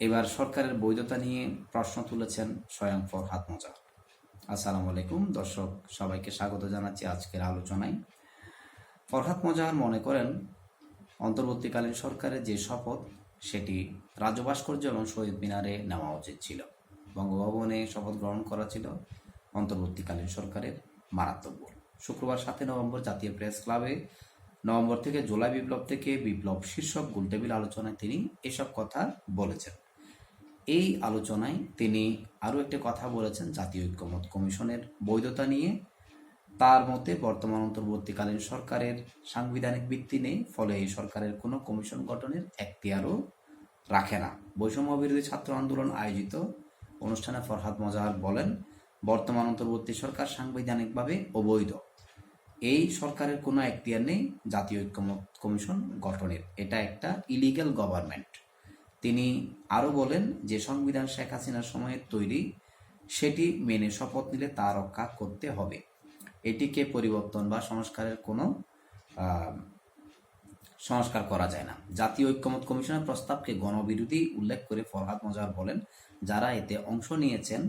এবার সরকারের বৈধতা নিয়ে প্রশ্ন তুলেছেন স্বয়ং ফরহাদ মজা। আসসালামু আলাইকুম। দর্শক, সবাইকে স্বাগত জানাচ্ছি আজকের আলোচনায়। ফরহাদ মজাহার মনে করেন, অন্তর্বর্তীকালীন সরকারের যে শপথ, সেটি রাজ্য ভাস্কর্য এবং শহীদ মিনারে নেওয়া উচিত ছিল। বঙ্গভবনে শপথ গ্রহণ করা ছিল অন্তর্বর্তীকালীন সরকারের মারাত্মক ভুল। শুক্রবার সাতই নভেম্বর জাতীয় প্রেস ক্লাবে নভেম্বর থেকে জুলাই বিপ্লব থেকে বিপ্লব শীর্ষক গোলটেবিল আলোচনায় তিনি এসব কথা বলেছেন। এই আলোচনায় তিনি আরও একটি কথা বলেছেন জাতীয় ঐক্যমত কমিশনের বৈধতা নিয়ে। তার মতে বর্তমান অন্তর্বর্তীকালীন সরকারের সাংবিধানিক ভিত্তি নেই, ফলে এই সরকারের কোনো কমিশন গঠনের এখতিয়ারও রাখে না। বৈষম্য বিরোধী ছাত্র আন্দোলন আয়োজিত অনুষ্ঠানে ফরহাদ মজাহার বলেন, বর্তমান অন্তর্বর্তী সরকার সাংবিধানিকভাবে অবৈধ। এই সরকারের কোনো এখতিয়ার নেই জাতীয় ঐক্যমত কমিশন গঠনের। এটা একটা ইলিগ্যাল গভর্নমেন্ট তিনি আরও বলেন যে, সংবিধান শেখ হাসিনার সময়ে তৈরি, সেটি মেনে শপথ নিলে তা রক্ষা করতে হবে। এটিকে পরিবর্তন বা সংস্কারের কোনো সংস্কার করা যায় না। জাতীয় ঐক্যমত কমিশনের প্রস্তাবকে গণবিরোধী উল্লেখ করে ফরহাদ মজার বলেন, যারা এতে অংশ নিয়েছেন,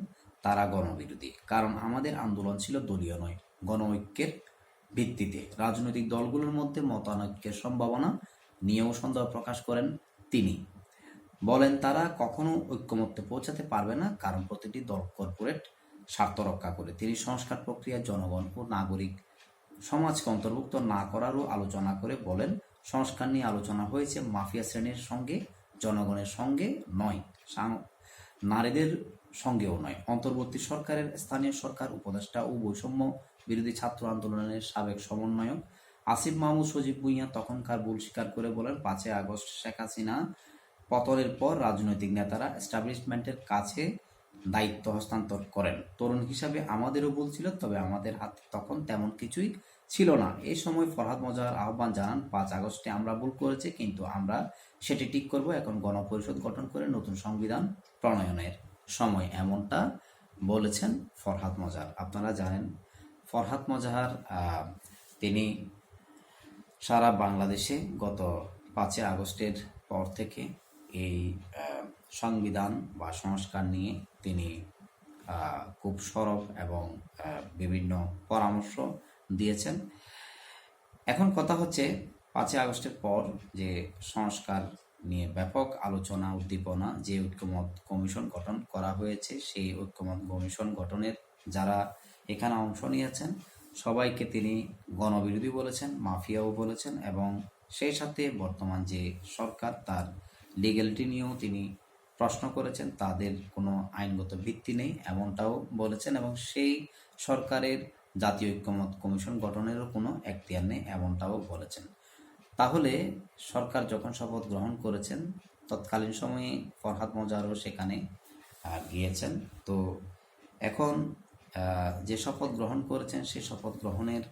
তারা গণবিরোধী। কারণ আমাদের আন্দোলন ছিল দলীয় নয় গণ ঐক্যের ভিত্তিতে। রাজনৈতিক দলগুলোর মধ্যে মতানৈক্যের সম্ভাবনা নিয়েও সন্দেহ প্রকাশ করেন তিনি। বলেন তারা কখনো ঐক্যমত্যে পৌঁছাতে পারবে না, কারণ প্রতিটি দল কর্পোরেট স্বার্থ রক্ষা করে। তিনি সংস্কার প্রক্রিয়ায় জনগণ ও নাগরিক সমাজকে অন্তর্ভুক্ত না করারও আলোচনা করে বলেন, সংস্কার নিয়ে আলোচনা হয়েছে মাফিয়া শ্রেণির সঙ্গে, জনগণের সঙ্গে নয় নারীদের সঙ্গেও নয়। অন্তর্বর্তী সরকারের স্থানীয় সরকার, উপদেষ্টা ও বৈষম্য বিরোধী ছাত্র আন্দোলনের সাবেক সমন্বয়ক আসিফ মাহমুদ সজীব ভুঁইয়া তখনকার ভুল স্বীকার করে বলেন, পাঁচই আগস্ট শেখ হাসিনা পতনের পর রাজনৈতিক নেতারা এস্টাবলিশমেন্টের কাছে দায়িত্ব হস্তান্তর করেন। তরুণ হিসাবে আমাদেরও ভুল ছিল, তবে আমাদের হাতে তখন তেমন কিছুই ছিল না। এই সময় ফরহাদ মজার আহ্বান জানান, পাঁচ আগস্টে আমরা ভুল করেছি, কিন্তু আমরা সেটি ঠিক করব। এখন গণপরিষদ গঠন করে নতুন সংবিধান প্রণয়নের সময় এমনটা বলেছেন ফরহাদ মজার। আপনারা জানেন, ফরহাদ মজাহার তিনি সারা বাংলাদেশে গত পাঁচই আগস্টের পর থেকে এই সংবিধান বা সংস্কার নিয়ে তিনি খুব সরব এবং বিভিন্ন পরামর্শ দিয়েছেন। এখন কথা হচ্ছে পাঁচই আগস্টের পর যে সংস্কার নিয়ে ব্যাপক আলোচনা, উদ্দীপনা, যে ঐক্যমত কমিশন গঠন করা হয়েছে, সেই ঐক্যমত কমিশন গঠনের যারা এখানে অংশ নিয়েছেন, সবাইকে তিনি গণবিরোধী বলেছেন, মাফিয়াও বলেছেন এবং সেই সাথে বর্তমান যে সরকার, তার লিগ্যালিটি নিয়েও তিনি প্রশ্ন করেছেন, তাদের কোনো আইনগত ভিত্তি নেই এমনটাও বলেছেন এবং সেই সরকারের জাতীয় ঐক্যমত কমিশন গঠনেরও কোনো এখতিয়ার নেই এমনটাও বলেছেন। তাহলে সরকার যখন শপথ গ্রহণ করেছেন, তৎকালীন সময়ে ফরহাদ মজারও সেখানে গিয়েছেন। তো এখন যে শপথ গ্রহণ করেছেন, সেই শপথ গ্রহণের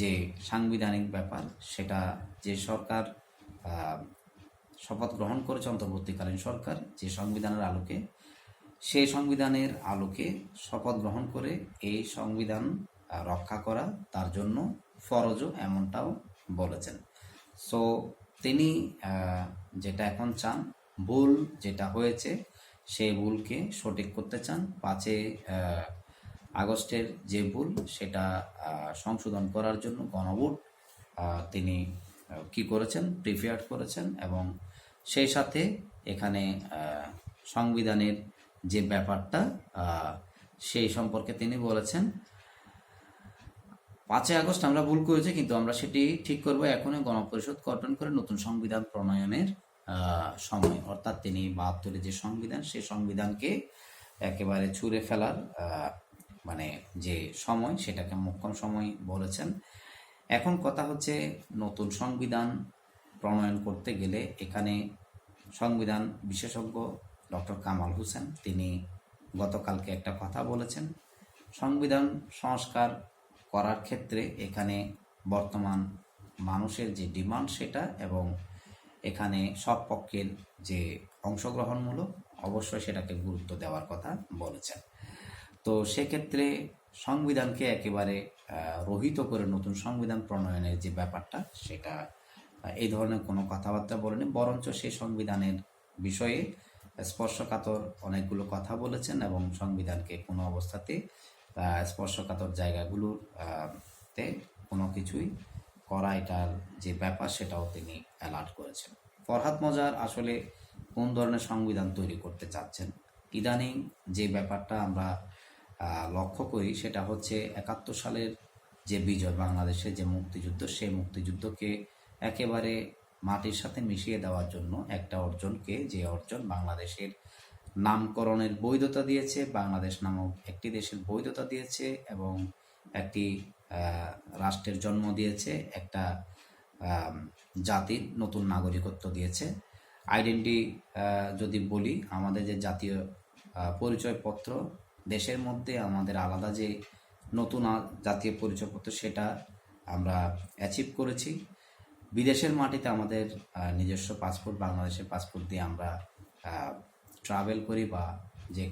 যে সাংবিধানিক ব্যাপার, সেটা যে সরকার শপথ গ্রহণ করেছে অন্তর্বর্তীকালীন সরকার যে সংবিধানের আলোকে। সেই সংবিধানের আলোকে শপথ গ্রহণ করে এই সংবিধান রক্ষা করা তার জন্য ফরজও এমনটাও বলেছেন। সো, তিনি যেটা এখন চান, ভুল যেটা হয়েছে, সেই ভুলকে সঠিক করতে চান। পাঁচে আগস্টের যে ভুল সেটা সংশোধন করার জন্য গণভোট তিনি কি করেছেন? প্রিপেয়ার করেছেন এবং সেই সাথে এখানে সংবিধানের যে ব্যাপারটা সেই সম্পর্কে তিনি বলেছেন, পাঁচই আগস্ট আমরা ভুল করেছি, কিন্তু আমরা সেটি ঠিক করব। এখনই গণপরিষদ গঠন করে নতুন সংবিধান প্রণয়নের সময়। অর্থাৎ তিনি বাহাত্তরের যে সংবিধান, সেই সংবিধানকে একেবারে ছুঁড়ে ফেলার মানে যে সময়, সেটাকে মোক্ষম সময় বলেছেন। এখন কথা হচ্ছে নতুন সংবিধান প্রণয়ন করতে গেলে এখানে সংবিধান বিশেষজ্ঞ ডক্টর কামাল হোসেন, তিনি গতকালকে একটা কথা বলেছেন। সংবিধান সংস্কার করার ক্ষেত্রে এখানে বর্তমান মানুষের যে ডিমান্ড সেটা এবং এখানে সব পক্ষের যে অংশগ্রহণমূলক অবশ্যই সেটাকে গুরুত্ব দেওয়ার কথা বলেছেন। তো সেক্ষেত্রে সংবিধানকে একেবারে রহিত করে নতুন সংবিধান প্রণয়নের যে ব্যাপারটা সেটা এই ধরনের কোনো কথাবার্তা বলেনি। বরঞ্চ সেই সংবিধানের বিষয়ে স্পর্শকাতর অনেকগুলো কথা বলেছেন এবং সংবিধানকে কোনো অবস্থাতে স্পর্শকাতর জায়গাগুলোর তে কোনো কিছুই করা এটার যে ব্যাপার সেটাও তিনি অ্যালার্ট করেছেন। ফরহাদ মজার আসলে কোন ধরনের সংবিধান তৈরি করতে চাচ্ছেন? ইদানিং যে ব্যাপারটা আমরা লক্ষ্য করি সেটা হচ্ছে একাত্তর সালের যে বিজয়, বাংলাদেশের যে মুক্তিযুদ্ধ, সেই মুক্তিযুদ্ধকে একেবারে মাটির সাথে মিশিয়ে দেওয়ার জন্য একটা অর্জনকে যে অর্জন বাংলাদেশের নামকরণের বৈধতা দিয়েছে, বাংলাদেশ নামক একটি দেশের বৈধতা দিয়েছে এবং একটি রাষ্ট্রের জন্ম দিয়েছে, একটা জাতির নতুন নাগরিকত্ব দিয়েছে। আইডেন্টি যদি বলি, আমাদের যে জাতীয় পরিচয়পত্র, দেশের মধ্যে আমাদের আলাদা যে নতুন জাতীয় পরিচয়পত্র, সেটা আমরা অ্যাচিভ করেছি। বিদেশের মাটিতে আমাদের নিজস্ব পাসপোর্ট বাংলাদেশের পাসপোর্ট দিয়ে আমরা ট্রাভেল করি বা যে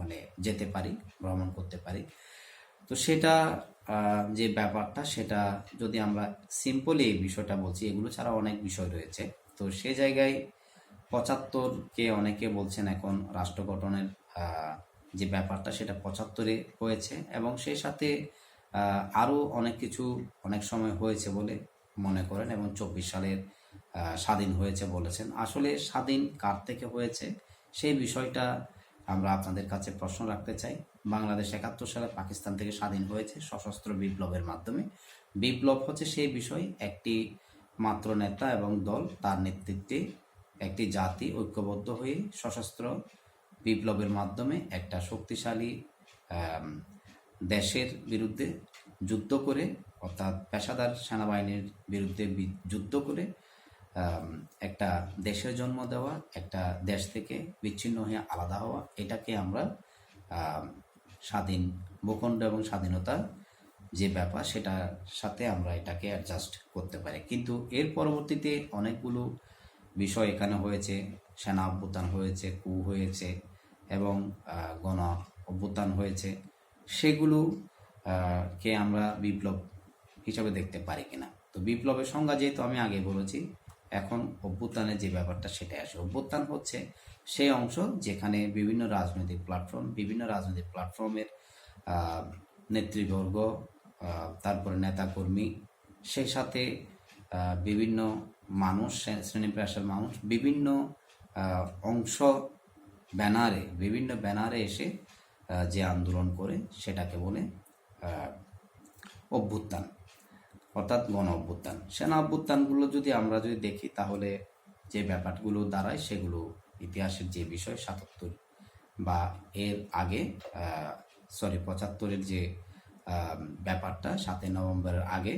মানে যেতে পারি, ভ্রমণ করতে পারি। তো সেটা যে ব্যাপারটা, সেটা যদি আমরা সিম্পলি এই বিষয়টা বলছি, এগুলো ছাড়া অনেক বিষয় রয়েছে। তো সে জায়গায় পঁচাত্তরকে অনেকে বলছেন এখন রাষ্ট্র গঠনের যে ব্যাপারটা, সেটা পঁচাত্তরে হয়েছে এবং সেই সাথে আরও অনেক কিছু অনেক সময় হয়েছে বলে মনে করেন এবং চব্বিশ সালের স্বাধীন হয়েছে বলেছেন। আসলে স্বাধীন কার থেকে হয়েছে? সেই বিষয়টা আমরা আপনাদের কাছে প্রশ্ন রাখতে চাই। বাংলাদেশ একাত্তর সালে পাকিস্তান থেকে স্বাধীন হয়েছে সশস্ত্র বিপ্লবের মাধ্যমে। বিপ্লব হচ্ছে সেই বিষয়, একটি মাত্র নেতা এবং দল, তার নেতৃত্বে একটি জাতি ঐক্যবদ্ধ হয়ে সশস্ত্র বিপ্লবের মাধ্যমে একটা শক্তিশালী দেশের বিরুদ্ধে যুদ্ধ করে অর্থাৎ পেশাদার সেনাবাহিনীর বিরুদ্ধে যুদ্ধ করে একটা দেশের জন্ম দেওয়া, একটা দেশ থেকে বিচ্ছিন্ন হয়ে আলাদা হওয়া, এটাকে আমরা স্বাধীন ভূখণ্ড এবং স্বাধীনতা যে ব্যাপার, সেটার সাথে আমরা এটাকে অ্যাডজাস্ট করতে পারি। কিন্তু এর পরবর্তীতে অনেকগুলো বিষয় এখানে হয়েছে। সেনা অভ্যুত্থান হয়েছে কু হয়েছে এবং গণ অভ্যুত্থান হয়েছে। সেগুলো কে আমরা বিপ্লব হিসাবে দেখতে পারি কিনা। তো বিপ্লবের সংজ্ঞা যেহেতু আমি আগে বলেছি, এখন অভ্যুত্থানের যে ব্যাপারটা সেটাই আসে। অভ্যুত্থান হচ্ছে সেই অংশ যেখানে বিভিন্ন রাজনৈতিক প্ল্যাটফর্ম বিভিন্ন রাজনৈতিক প্ল্যাটফর্মের নেতৃবর্গ তারপরে নেতাকর্মী, সেই সাথে বিভিন্ন মানুষ শ্রে- শ্রেণি পেশার মানুষ, বিভিন্ন অংশ ব্যানারে, বিভিন্ন ব্যানারে এসে যে আন্দোলন করে সেটাকে বলে অভ্যুত্থান। অর্থাৎ গণ অভ্যুত্থান। সেনা অভ্যুত্থানগুলো যদি আমরা যদি দেখি, তাহলে যে ব্যাপারগুলো দাঁড়ায় সেগুলো ইতিহাসের যে বিষয় সাতাত্তর বা এর আগে সরি পঁচাত্তরের যে ব্যাপারটা, সাতই নভেম্বরের আগে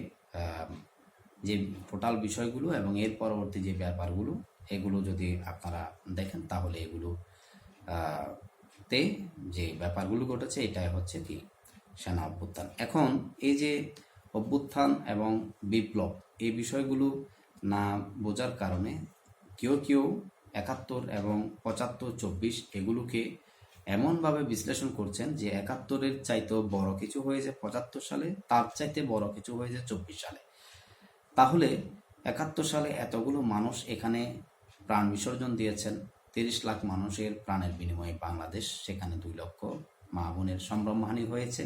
যে টোটাল বিষয়গুলো এবং এর পরবর্তী যে ব্যাপারগুলো, এগুলো যদি আপনারা দেখেন, তাহলে এগুলো তে যে ব্যাপারগুলো ঘটেছে, এটাই হচ্ছে কি সেনা অভ্যুত্থান। এখন এই যে অভ্যুত্থান এবং বিপ্লব। এই বিষয়গুলো না বোঝার কারণে কেউ কেউ একাত্তর এবং পঁচাত্তর চব্বিশ এগুলোকে এমনভাবে বিশ্লেষণ করছেন যে একাত্তরের চাইতেও বড় কিছু হয়েছে পঁচাত্তর সালে, তার চাইতে বড় কিছু হয়েছে চব্বিশ সালে। তাহলে একাত্তর সালে এতগুলো মানুষ এখানে প্রাণ বিসর্জন দিয়েছেন। তিরিশ লাখ মানুষের প্রাণের বিনিময়ে বাংলাদেশ সেখানে দুই লক্ষ মা বোনের সম্ভ্রমহানি হয়েছে।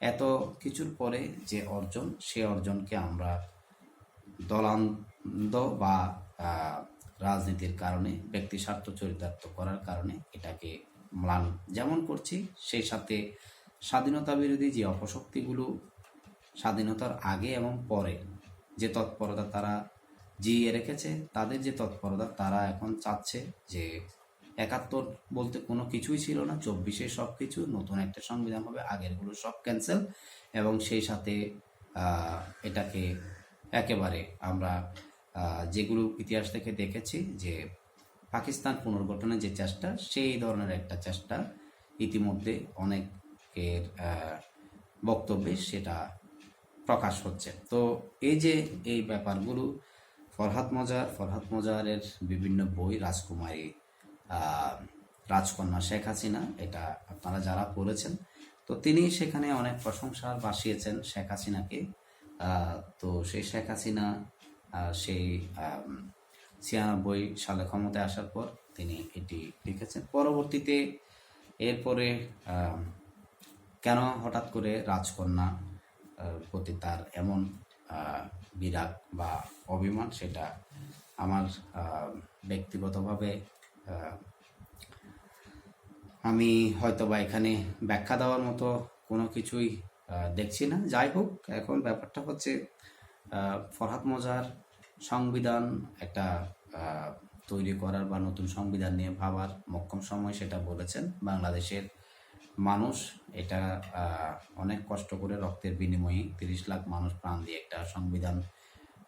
এত কিছুর পরে যে অর্জন, সে অর্জনকে আমরা দলান্দ বা রাজনীতির কারণে, ব্যক্তি স্বার্থ চরিতার্থ করার কারণে এটাকে ম্লান যেমন করছি, সেই সাথে স্বাধীনতা বিরোধী যে অপশক্তিগুলো স্বাধীনতার আগে এবং পরে যে তৎপরতা তারা জিইয়ে রেখেছে, তাদের যে তৎপরতা তারা এখন চাচ্ছে যে একাত্তর বলতে কোনো কিছুই ছিল না, চব্বিশে সব কিছু, নতুন একটা সংবিধান হবে, আগেরগুলো সব ক্যান্সেল এবং সেই সাথে এটাকে একেবারে আমরা যেগুলো ইতিহাস থেকে দেখেছি যে পাকিস্তান পুনর্গঠনের যে চেষ্টা, সেই ধরনের একটা চেষ্টা ইতিমধ্যে অনেকের বক্তব্যে সেটা প্রকাশ হচ্ছে। তো এই যে এই ব্যাপারগুলো, ফরহাদ মজার, ফরহাদ মজারের বিভিন্ন বই রাজকুমারী রাজকন্যা শেখ হাসিনা, এটা আপনারা যারা পড়েছেন, তো তিনি সেখানে অনেক প্রশংসার বাসিয়েছেন শেখ হাসিনাকে। তো সেই শেখ হাসিনা সেই ছিয়ানব্বই সালে ক্ষমতায় আসার পর তিনি এটি লিখেছেন। পরবর্তীতে এরপরে কেন হঠাৎ করে রাজকন্যা প্রতি তার এমন বিরাগ বা অভিমান সেটা আমার ব্যক্তিগতভাবে আমি হয়তো বা এখানে ব্যাখ্যা দেওয়ার মতো কোনো কিছুই দেখছি না। যাই হোক, এখন ব্যাপারটা হচ্ছে ফরহাদ মজার সংবিধান একটা তৈরি করার বা নতুন সংবিধান নিয়ে ভাবার মক্ষম সময় সেটা বলেছেন। বাংলাদেশের মানুষ এটা অনেক কষ্ট করে রক্তের বিনিময়ে তিরিশ লাখ মানুষ প্রাণ দিয়ে একটা সংবিধান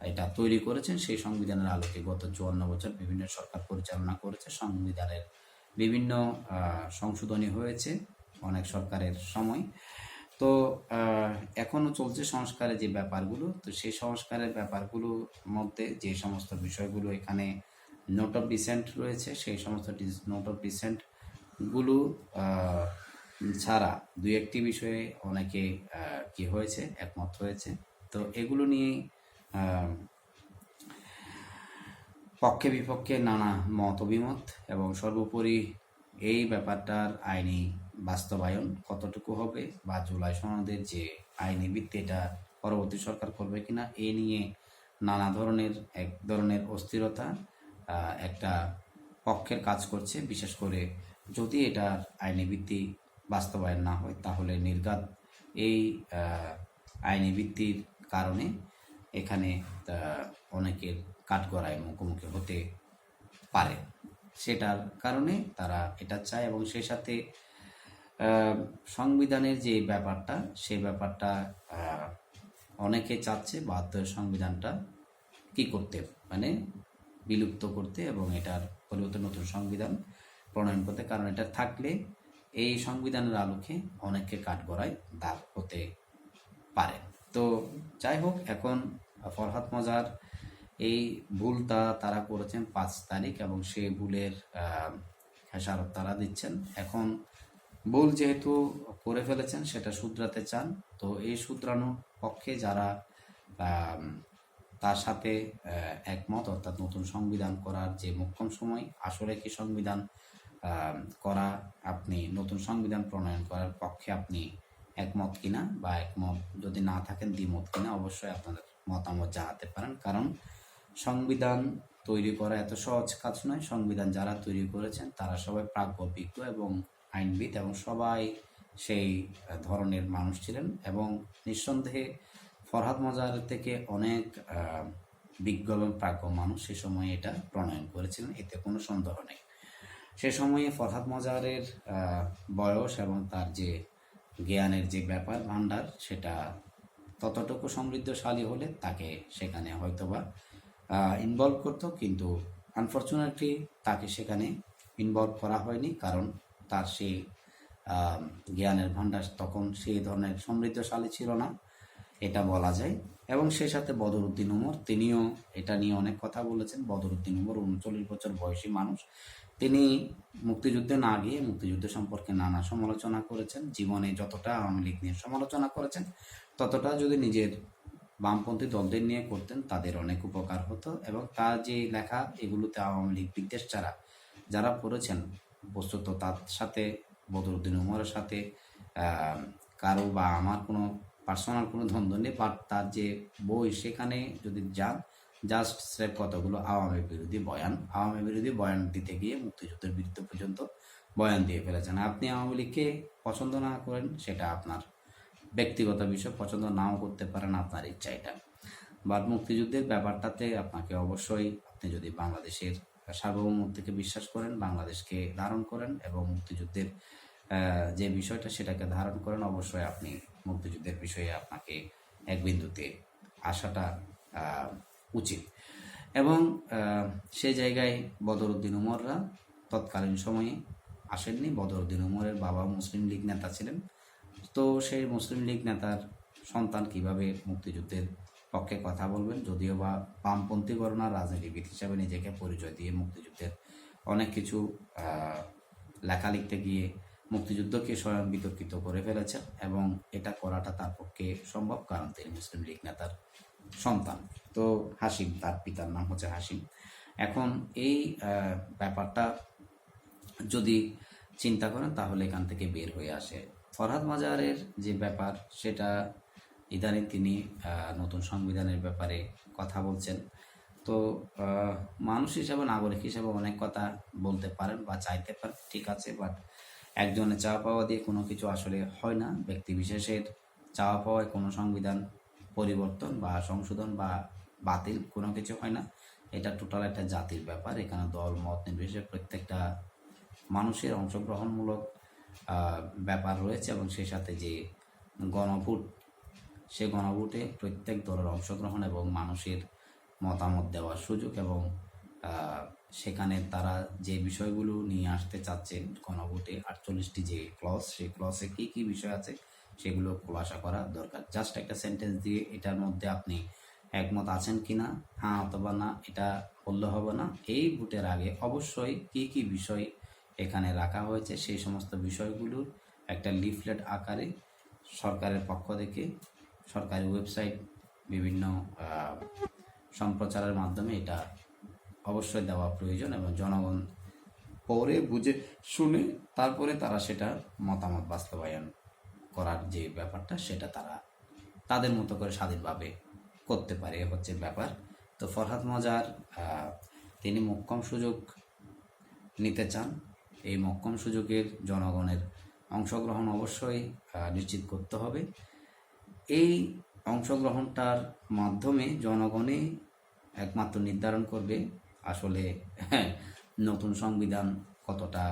এটা তৈরি করেছেন সেই সংবিধানের আলোকে গত চুয়ান্ন বছর বিভিন্ন সরকার পরিচালনা করেছে সংবিধানের বিভিন্ন সংশোধনী হয়েছে অনেক সরকারের সময়। তো আহ, এখনও চলছে সংস্কারের যে ব্যাপারগুলো তো সেই সংস্কারের ব্যাপারগুলোর মধ্যে যে সমস্ত বিষয়গুলো এখানে নোট অফ ডিসেন্ট রয়েছে সেই সমস্ত নোট অফ ডিসেন্টগুলো আহ, ছাড়া দু একটি বিষয়ে অনেকে কি হয়েছে একমত হয়েছে। তো এগুলো নিয়ে পক্ষে বিপক্ষে নানা মত অভিমত এবং সর্বোপরি এই ব্যাপারটার আইনি বাস্তবায়ন কতটুকু হবে বা জুলাই সনদের যে আইনি ভিত্তি এটা পরবর্তী সরকার করবে কিনা, এ নিয়ে নানা ধরনের, এক ধরনের অস্থিরতা একটা পক্ষের কাজ করছে। বিশেষ করে যদি এটার আইনি ভিত্তি বাস্তবায়ন না হয়, তাহলে নির্ঘাত এই আইনি ভিত্তির কারণে এখানে অনেকের কাঠগড়ায় মুখোমুখি হতে পারে। সেটার কারণে তারা এটা চায় এবং সেই সাথে সংবিধানের যে ব্যাপারটা, সেই ব্যাপারটা অনেকে চাচ্ছে বাহাত্তর সংবিধানটা কি করতে মানে বিলুপ্ত করতে এবং এটার পরিবর্তে নতুন সংবিধান প্রণয়ন করতে। কারণ এটা থাকলে এই সংবিধানের আলোকে অনেকে কাঠগড়ায় দাগ হতে পারে। তো যাই হোক, এখন ফরহাদ মজার এই ভুলটা তারা করেছেন পাঁচ তারিখ এবং সেই ভুলের খেসারত তারা দিচ্ছেন। এখন ভুল যেহেতু করে ফেলেছেন, সেটা শুধরাতে চান। তো এই শুধরানোর পক্ষে যারা তার সাথে একমত, অর্থাৎ নতুন সংবিধান করার যে মোক্ষম সময়, আসলে কি সংবিধান করা আপনি, নতুন সংবিধান প্রণয়ন করার পক্ষে আপনি একমত কিনা বা একমত যদি না থাকেন দ্বিমত কিনা, অবশ্যই আপনাদের মতামত জানাতে পারেন। কারণ সংবিধান তৈরি করা এত সহজ কাজ নয়। সংবিধান যারা তৈরি করেছেন, তারা সবাই প্রাজ্ঞ অভিজ্ঞ এবং আইনবিদ এবং সবাই সেই ধরনের মানুষ ছিলেন এবং নিঃসন্দেহে ফরহাদ মজার থেকে অনেক বিজ্ঞ এবং প্রাজ্ঞ মানুষ সে সময় এটা প্রণয়ন করেছিলেন। এতে কোনো সন্দেহ নেই। সে সময়ে ফরহাদ মজারের বয়স এবং তার যে জ্ঞানের যে ব্যাপার ভান্ডার সেটা ততটুকু সমৃদ্ধশালী হলে তাকে সেখানে হয়তোবা ইনভলভ করতো, কিন্তু আনফর্চুনেটলি তাকে সেখানে ইনভলভ করা হয়নি, কারণ তার সেই জ্ঞানের ভান্ডার তখন সেই ধরনের সমৃদ্ধশালী ছিল না, এটা বলা যায়। এবং সেই সাথে বদরুদ্দিন উমর তিনিও এটা নিয়ে অনেক কথা বলেছেন। বদরুদ্দিন উমর উনচল্লিশ বছর বয়সী মানুষ। তিনি মুক্তিযুদ্ধে না গিয়ে মুক্তিযুদ্ধ সম্পর্কে নানা সমালোচনা করেছেন, জীবনে যতটা আওয়ামী লীগ নিয়ে সমালোচনা করেছেন, ততটা যদি নিজের বামপন্থী দলদের নিয়ে করতেন, তাদের অনেক উপকার হতো এবং তার যে লেখা, এগুলোতে আওয়ামী লীগ বিদ্বেষ ছাড়া যারা পড়েছেন, বস্তুত তার সাথে, বদরুদ্দিন উমরের সাথে কারও বা আমার কোনো পার্সোনাল কোনো দ্বন্দ্ব নেই বাট তার যে বই সেখানে যদি যান জাস্ট স্রেফ কতগুলো আওয়ামী বিরোধী বয়ান? আওয়ামী বিরোধী বয়ান দিতে গিয়ে মুক্তিযুদ্ধের বিরুদ্ধে পর্যন্ত বয়ান দিয়ে ফেলেছেন। আপনি আওয়ামী লীগকে পছন্দ না করেন, সেটা আপনার ব্যক্তিগত বিষয়, পছন্দ নাও করতে পারেন আপনার ইচ্ছা এটা বাট মুক্তিযুদ্ধের ব্যাপারটাতে আপনাকে অবশ্যই, আপনি যদি বাংলাদেশের সার্বভৌমত্বকে বিশ্বাস করেন, বাংলাদেশকে ধারণ করেন এবং মুক্তিযুদ্ধের যে বিষয়টা সেটাকে ধারণ করেন, অবশ্যই আপনি মুক্তিযুদ্ধের বিষয়ে আপনাকে এক বিন্দুতে আসাটা উচিত। এবং সেই জায়গায় বদরুদ্দিন উমররা তৎকালীন সময়ে আসেননি। বদরুদ্দিন উমরের বাবা মুসলিম লীগ নেতা ছিলেন। তো সেই মুসলিম লীগ নেতার সন্তান কীভাবে মুক্তিযুদ্ধের পক্ষে কথা বলবেন? যদিও বা বামপন্থী গণনা রাজনীতিবিদ হিসাবে নিজেকে পরিচয় দিয়ে মুক্তিযুদ্ধের অনেক কিছু লেখা লিখতে গিয়ে মুক্তিযুদ্ধকে স্বয়ং বিতর্কিত করে ফেলেছেন এবং এটা করাটা তার পক্ষে সম্ভব, কারণ তিনি মুসলিম লীগ নেতার সন্তান। তো হাসিম, তার পিতার নাম হচ্ছে হাসিম। এখন এই ব্যাপারটা যদি চিন্তা করেন, তাহলে এখান থেকে বের হয়ে আসে। ফরহাদ মাজারের যে ব্যাপার, সেটা ইদানিং তিনি নতুন সংবিধানের ব্যাপারে কথা বলছেন। তো মানুষ হিসাবে, নাগরিক হিসাবে অনেক কথা বলতে পারেন বা চাইতে পারেন, ঠিক আছে বাট একজনের চাওয়া পাওয়া দিয়ে কোনো কিছু আসলে হয় না। ব্যক্তি বিশেষের চাওয়া পাওয়ায় কোনো সংবিধান পরিবর্তন বা সংশোধন বা বাতিল কোনো কিছু হয় না। এটা টোটাল একটা জাতির ব্যাপার। এখানে দল, মত নির্বিশেষে প্রত্যেকটা মানুষের অংশগ্রহণমূলক ব্যাপার রয়েছে এবং সেই সাথে যে গণভোট, সে গণভোটে প্রত্যেক দলের অংশগ্রহণ এবং মানুষের মতামত দেওয়ার সুযোগ এবং সেখানে তারা যে বিষয়গুলো নিয়ে আসতে চাচ্ছেন গণভোটে আটচল্লিশটি যে ক্লস সেই ক্লসে কী কী বিষয় আছে সেগুলো খোলাসা করা দরকার। জাস্ট একটা সেন্টেন্স দিয়ে এটার মধ্যে আপনি একমত আছেন কিনা হ্যাঁ অথবা না, এটা বললে হবে না। এই ভোটের আগে অবশ্যই কী কী বিষয় এখানে রাখা হয়েছে, সেই সমস্ত বিষয়গুলোর একটা লিফলেট আকারে সরকারের পক্ষ থেকে, সরকারি ওয়েবসাইট বিভিন্ন সম্প্রচারের মাধ্যমে এটা অবশ্যই দেওয়া প্রয়োজন এবং জনগণ পরে বুঝে, শুনে তারপরে তারা সেটা মতামত বাস্তবায়ন করার যে ব্যাপারটা সেটা তারা তাদের মতো করে স্বাধীনভাবে করতে পারে হচ্ছে ব্যাপার। তো ফরহাদ মজার তিনি মক্কম সুযোগ নিতে চান। এই মক্ষম সুযোগের জনগণের অংশগ্রহণ অবশ্যই নিশ্চিত করতে হবে। এই অংশগ্রহণটার মাধ্যমে জনগণে একমাত্র নির্ধারণ করবে আসলে হ্যাঁ, নতুন সংবিধান কতটা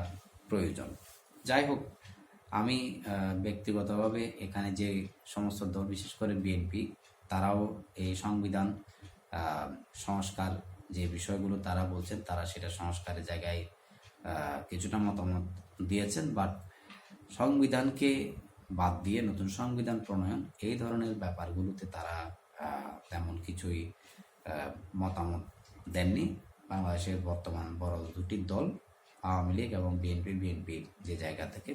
প্রয়োজন। যাই হোক আমি ব্যক্তিগতভাবে এখানে যে সমস্ত দল, বিশেষ করে বিএনপি, তারাও এই সংবিধান সংস্কার যে বিষয়গুলো তারা বলছেন, তারা সেটা সংস্কারের জায়গায় কিছুটা মতামত দিয়েছেন। বাট সংবিধানকে বাদ দিয়ে নতুন সংবিধান প্রণয়ন, এই ধরনের ব্যাপারগুলোতে তারা তেমন কিছুই মতামত দেননি। বাংলাদেশের বর্তমান বড় দুটি দল, আওয়ামী লীগ এবং বিএনপি, বিএনপির যে জায়গা থেকে।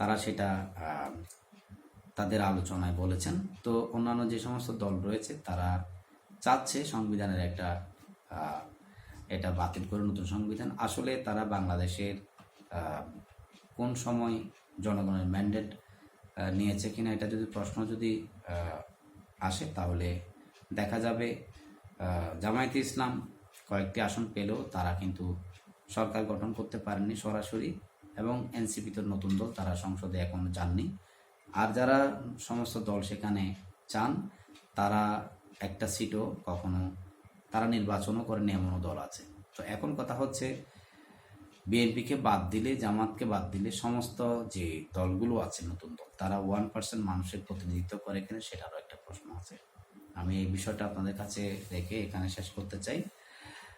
তারা সেটা তাদের আলোচনায় বলেছেন। তো অন্যান্য যে সমস্ত দল রয়েছে, তারা চাচ্ছে সংবিধানের একটা এটা বাতিল করে নতুন সংবিধান। আসলে তারা বাংলাদেশের কোন সময় জনগণের ম্যান্ডেট নিয়েছে কিনা, এটা যদি প্রশ্ন যদি আসে, তাহলে দেখা যাবে জামায়াতে ইসলাম কয়েকটি আসন পেলেও তারা কিন্তু সরকার গঠন করতে পারেননি সরাসরি। এবং এনসিপি তো নতুন দল তারা সংসদে এখনও যাননি। আর যারা সমস্ত দল সেখানে চান, তারা একটা সিটও কখনো তারা নির্বাচনও করেনি এমনও দল আছে। তো এখন কথা হচ্ছে বিএনপিকে বাদ দিলে, জামাতকে বাদ দিলে সমস্ত যে দলগুলো আছে নতুন দল, তারা ওয়ান পার্সেন্ট মানুষের প্রতিনিধিত্ব করে কিনা সেটারও একটা প্রশ্ন আছে। আমি এই বিষয়টা আপনাদের কাছে রেখে এখানে শেষ করতে চাই।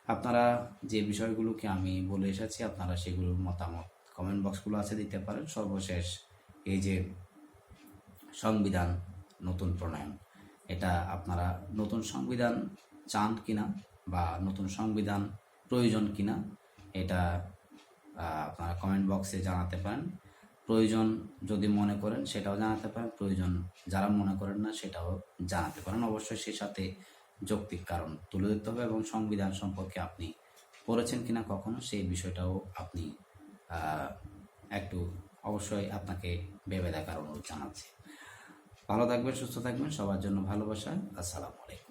আপনারা যে বিষয়গুলোকে আমি বলে এসেছি, আপনারা সেগুলোর মতামত কমেন্ট বক্সগুলো আছে, দিতে পারেন। সর্বশেষ এই যে সংবিধান নতুন প্রণয়ন, এটা আপনারা নতুন সংবিধান চান কিনা বা নতুন সংবিধান প্রয়োজন কিনা, এটা আপনারা কমেন্ট বক্সে জানাতে পারেন। প্রয়োজন যদি মনে করেন সেটাও জানাতে পারেন, প্রয়োজন যারা মনে করেন না সেটাও জানাতে পারেন। অবশ্যই সেই সাথে যৌক্তিক কারণ তুলে ধরতে হবে এবং সংবিধান সম্পর্কে আপনি পড়েছেন কিনা কখনো, সেই বিষয়টাও আপনি একটু অবশ্যই আপনাকে ভেবে দেখার অনুরোধ জানাচ্ছি। ভালো থাকবেন, সুস্থ থাকবেন, সবার জন্য ভালোবাসা। আসসালামু আলাইকুম।